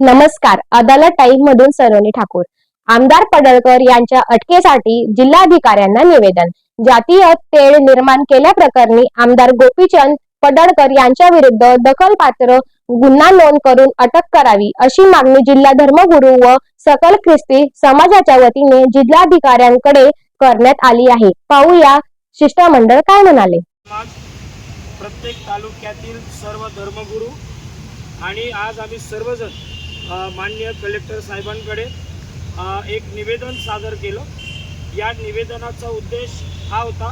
नमस्कार. अदालत टाइम मधून सरोनी ठाकूर. आमदार पडळकर यांच्या अटकेसाठी जिल्हाधिकाऱ्यांना निवेदन. जातीय तेढ निर्माण केल्याप्रकरणी आमदार गोपीचंद पडळकर यांच्या विरुद्ध दखलपात्र गुन्हा नोंद करून अटक करावी अशी मागणी जिल्हा धर्मगुरू व सकल ख्रिस्ती समाजाच्या वतीने जिल्हाधिकाऱ्यांकडे करण्यात आली आहे. पाहूया शिष्टमंडळ काय म्हणाले? प्रत्येक तालुक्यातील सर्व धर्मगुरू आणि आज आम्ही सर्वजण मान्य कलेक्टर साहेबांकडे एक निवेदन सादर केलं. या निवेदनाचा उद्देश हा होता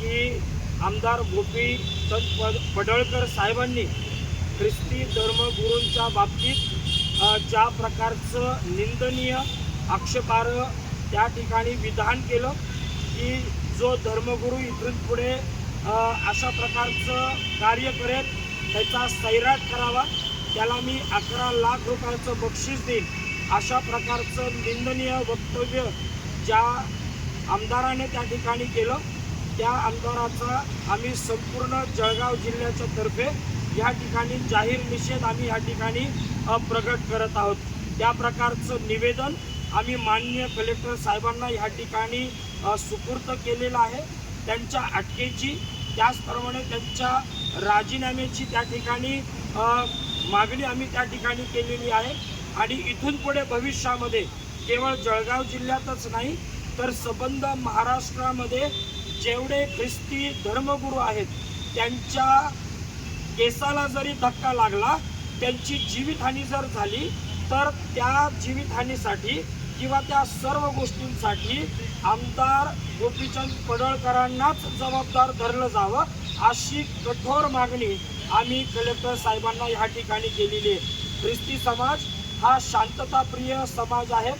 की आमदार गोपीचंद पड पडळकर साहेबांनी ख्रिस्ती धर्मगुरूंच्या बाबतीत ज्या प्रकारचं निंदनीय आक्षेपार्ह त्या ठिकाणी विधान केलं की जो धर्मगुरू इथून पुढे अशा प्रकारचं कार्य करेल त्याचा सैराट करावा. त्याला मी अकरा लाख रुपयाचं बक्षीस देईन. अशा प्रकारचं निंदनीय वक्तव्य ज्या आमदाराने त्या ठिकाणी केलं त्या आमदाराचा आम्ही संपूर्ण जळगाव जिल्ह्याच्या तर्फे या ठिकाणी जाहीर निषेध आम्ही या ठिकाणी प्रकट प्रगट करत आहोत. त्या प्रकारचं निवेदन आम्ही माननीय कलेक्टर साहेबांना या ठिकाणी सुपूर्त केलेलं आहे. त्यांच्या अटकेची त्याचप्रमाणे त्यांच्या राजीनाम्याची त्या ठिकाणी मागणी आम्ही त्या ठिकाणी केलेली आहे. आणि इथून पुढे भविष्यामध्ये केवळ जळगाव जिल्ह्यातच नाही तर संबंध महाराष्ट्रामध्ये जेवढे ख्रिस्ती धर्मगुरू आहेत त्यांच्या केसाला जरी धक्का लागला त्यांची जीवितहानी जर झाली तर त्या जीवितहानीसाठी किंवा त्या सर्व गोष्टींसाठी आमदार गोपीचंद पडळकरांनाच जबाबदार धरलं जावं अशी कठोर मागणी आम्ही कलेक्टर साहेबांना ह्या ठिकाणी केलेली आहे. ख्रिस्ती समाज हा शांतताप्रिय समाज आहे.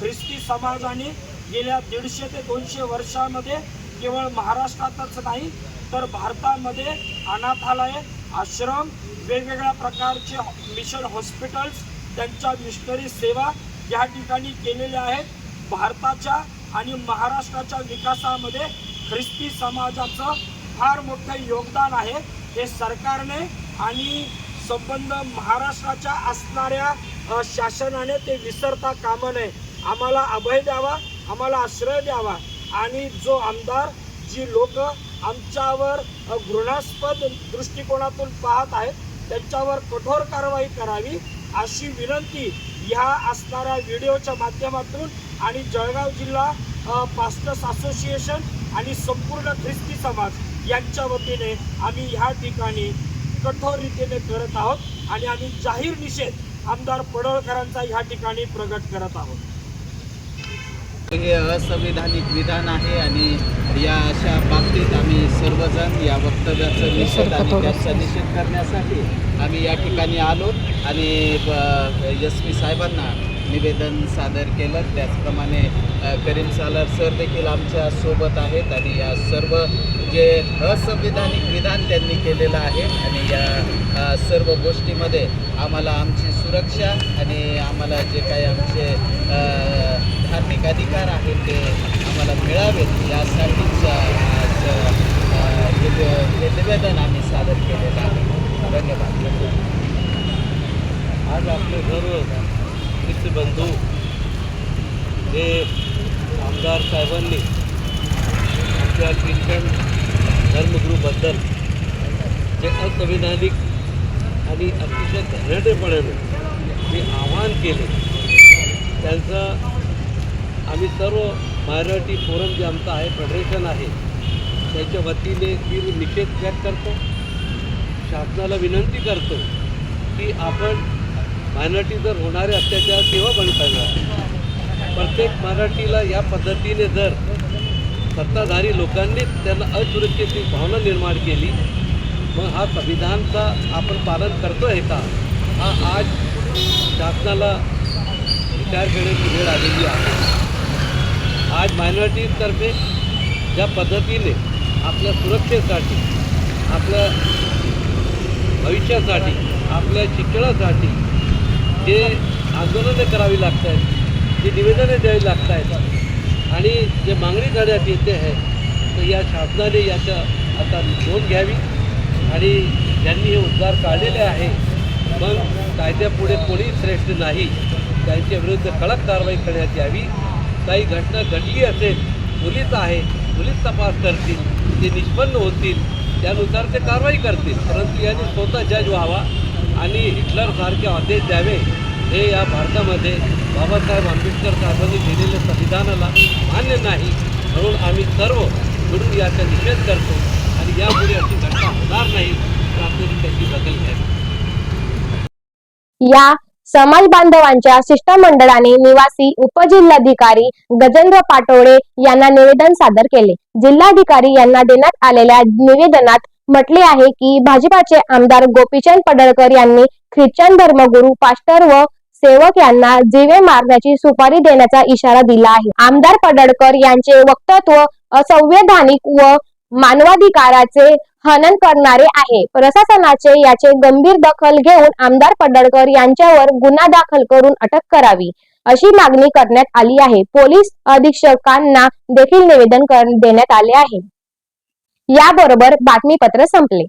ख्रिस्ती समाजाने गेल्या दीडशे ते दोनशे वर्षामध्ये केवळ महाराष्ट्रातच नाही तर भारतामध्ये अनाथालय आश्रम वेगवेगळ्या प्रकारचे मिशन हॉस्पिटल्स त्यांच्या मिशनरी सेवा या ठिकाणी केलेले आहेत भारताच्या आणि महाराष्ट्राच्या विकासामध्ये ख्रिस्ती समाजाचं फार मोठं योगदान आहे. हे सरकारने आणि संबंध महाराष्ट्राच्या असणाऱ्या शासनाने ते विसरता कामं नये. आम्हाला अभय द्यावा आम्हाला आश्रय द्यावा आणि जो आमदार जी लोक आमच्यावर घृणास्पद दृष्टिकोनातून पाहत आहेत त्यांच्यावर कठोर कारवाई करावी. अशी विनंती ह्या असणाऱ्या व्हिडिओच्या माध्यमातून आणि जळगाव जिल्हा पास्टर्स असोसिएशन आणि संपूर्ण ख्रिस्ती समाज यांच्या वतीने आम्ही ह्या ठिकाणी कठोर रीतीने करत आहोत आणि आम्ही जाहीर निषेध आमदार पडळकरांचा ह्या ठिकाणी प्रगट करत आहोत. हे असंविधानिक विधान आहे आणि या अशा बाबतीत आम्ही सर्वजण या वक्तव्याचं निषेध आणि त्याचा निषेध करण्यासाठी आम्ही या ठिकाणी आलो आणि एस पी साहेबांना निवेदन सादर केलं. त्याचप्रमाणे करीम सालार सर देखील आमच्यासोबत आहेत आणि या सर्व जे असंविधानिक विधान त्यांनी केलेलं आहे आणि या सर्व गोष्टीमध्ये आम्हाला आमची सुरक्षा आणि आम्हाला जे काही आमचे धार्मिक अधिकार आहेत ते आम्हाला मिळावेत. यासाठीच आज हे निवेदन आम्ही सादर केलेलं आहे. धन्यवाद. आज आपले सर्व मित्र बंधू हे आमदार साहेबांनी आमच्या ख्रिश्चन धर्मगुरूबद्दल जे असंविधानिक आणि अतिशय घरटेपणाने जे आवाहन केले त्यांचं आम्ही सर्व मायनॉरिटी फोरम जे आमचं आहे फेडरेशन आहे त्याच्या वतीने मी निषेध व्यक्त करतो शासनाला विनंती करतो की आपण मायनॉरिटी जर होणारे अत्याचार केव्हा बंद करणार? प्रत्येक मराठीला या पद्धतीने जर सत्ताधारी लोकांनी त्यांना असुरक्षेची भावना निर्माण केली. मग हा संविधानचा आपण पालन करतो आहे का? हा आज शासनाला विचार करण्याची वेळ आलेली आहे. आज मायनॉरिटीतर्फे ज्या पद्धतीने आपल्या सुरक्षेसाठी आपल्या भविष्यासाठी आपल्या शिक्षणासाठी जे आंदोलनं करावी लागत आहेत जी निवेदनं द्यावी लागत आहेत आणि जे मागणी करण्यात येते आहे तर या शासनाने याच्या आता नोंद घ्यावी आणि ज्यांनी हे उद्गार काढलेले आहे मग कायद्यापुढे कोणी श्रेष्ठ नाही त्यांच्या विरुद्ध कडक कारवाई करण्यात यावी. काही घटना घडली असेल पोलीस आहे पोलीस तपास करतील ते निष्पन्न होतील त्यानुसार ते कारवाई करतील. परंतु यांनी स्वतः जज व्हावा आणि हिटलरसारखे आदेश द्यावे. हे या भारतामध्ये बाबासाहेब आंबेडकर साहेबांनी लिहिलेल्या संविधानाला मान्य नाही म्हणून आम्ही सर्व मिळून याचा निषेध करतो आणि यापुढे अशी घटना होणार नाही तर आपल्याला त्याची दखल घ्यावी. या समाज बांधवांच्या शिष्टमंडळाने निवासी उपजिल्हाधिकारी गजेंद्र पाटोळे यांना निवेदन सादर केले. जिल्हाधिकारी यांना देण्यात आलेल्या निवेदनात म्हटले आहे की भाजपाचे आमदार गोपीचंद पडळकर यांनी ख्रिश्चन धर्मगुरू पास्टर व सेवक यांना जीवे मारण्याची सुपारी देण्याचा इशारा दिला आहे. आमदार पडळकर यांचे वक्तव्य असंवैधानिक व मानवाधिकाराचे हनन करणारे आहे. प्रशासनाचे याचे गंभीर दखल घेऊन आमदार पडळकर यांच्यावर गुन्हा दाखल करून अटक करावी अशी मागणी करण्यात आली आहे. पोलीस अधीक्षकांना देखील निवेदन देण्यात आले आहे. याबरोबर बातमीपत्र संपले.